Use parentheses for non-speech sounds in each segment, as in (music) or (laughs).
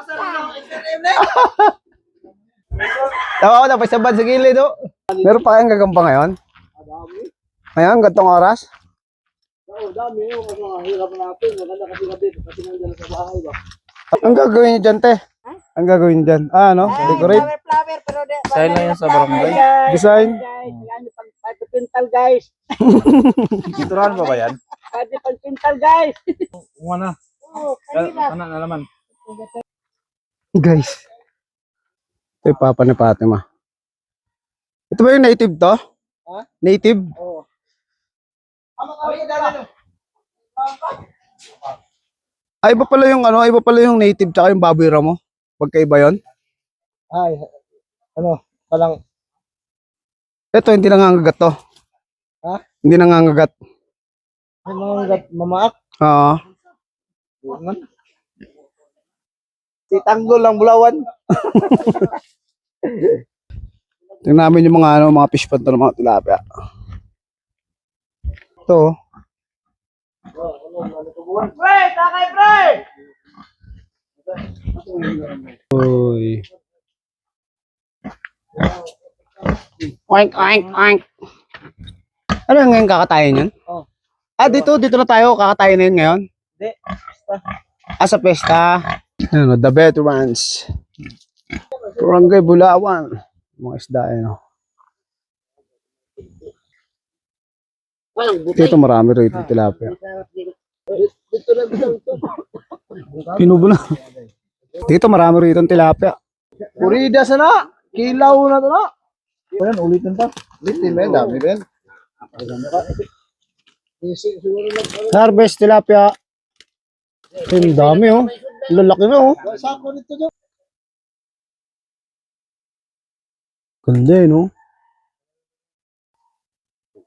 (laughs) Tawa ko na, pasabad sa gilid, oh. Meron pa kayong gagamba ngayon? Ngayon, gantong oras? Oo, dami yun. Kasi ang hirap natin. Maganda kasi gabi. Kasi nandiyan sa bahay ba? Ang gagawin niyo dyan, te? Ang gagawin niyo dyan? Ah, ano? Decorate? Flower, flower, pero de, Sign lang yan sa barangay. Design? Guys, nyo pang pagpintal guys. (laughs) Titurahan pa ba yan? Pwede pagpintal guys. Kung ano? Oo, kanina. Ano, nalaman? Guys. Ito yung papa ni Fatima. Ito ba yung native to? Ha? Native? Oo. Ay, iba pala yung ano, iba pala yung native tsaka yung baboy ramo. Pagkaiba yon. Ay, ano, palang, Ito, hindi nangangagat to. Ha? Hindi nangangagat. ay mga gat, mamaak. Oo. Man. Si Tanggol lang bulawan. (laughs) Tingnan namin yung mga ano, mga fish pond ng mga tilapia. Ito. Pre, takay pre! Uy. Oink, oink, oink. Ano ngayon kakatayin yun? Oh. Ah, dito, dito na tayo. Kakatayin na yun ngayon? Hindi, basta. Ah, sa pesta. Ano, the veterans. Barangay Bulawan. Mga isda eh, no? Dito marami rito tilapia. Dito na, dito, dito. Pinubo na. Dito marami rito tilapia. Purida sana. Kilaw na to na. Ayan, ulitin pa. Ulitin yan? Dami lang. Harvest tilapia. Ang dami oh. Lalaki na oh. Sako nito dyan. Ganda eh, no?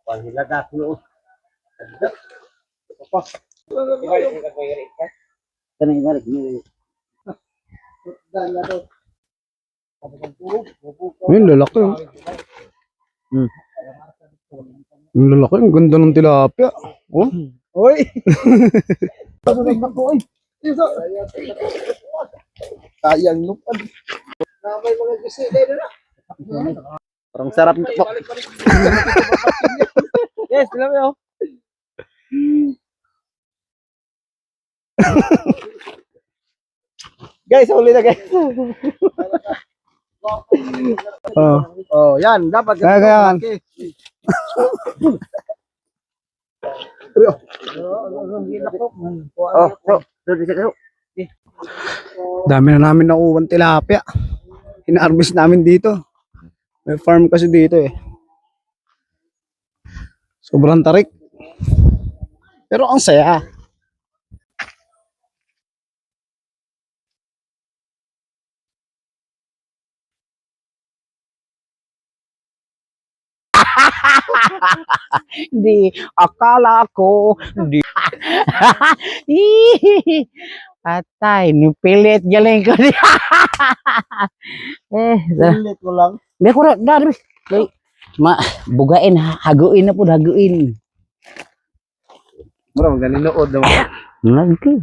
Panghilagat no. Kanang ibalik ni. Ayun, lalaki oh. Hmm. Ang lalaki, ang ganda ng tilapia. Oh. Oy. (laughs) Iso. Sayang lupad. Na may mga gisi dito na. Parang sarap nito po. Yes, alam mo. guys, huli na guys. Oh. Oh, yan, dapat Kaya, kaya. malaki. Oh, Dami na namin nakuha tilapia. Ina-harvest namin dito. May farm kasi dito eh. Sobrang tarik. Pero ang saya. (laughs) Di, akala ko, di. (laughs) Patay, nipilit galing ko. (laughs) eh, da- Ulit ko lang. Di ko rin, dari. Di, ma, bugain, ha- haguin na po, haguin. Bro, galing nood naman. Lagi.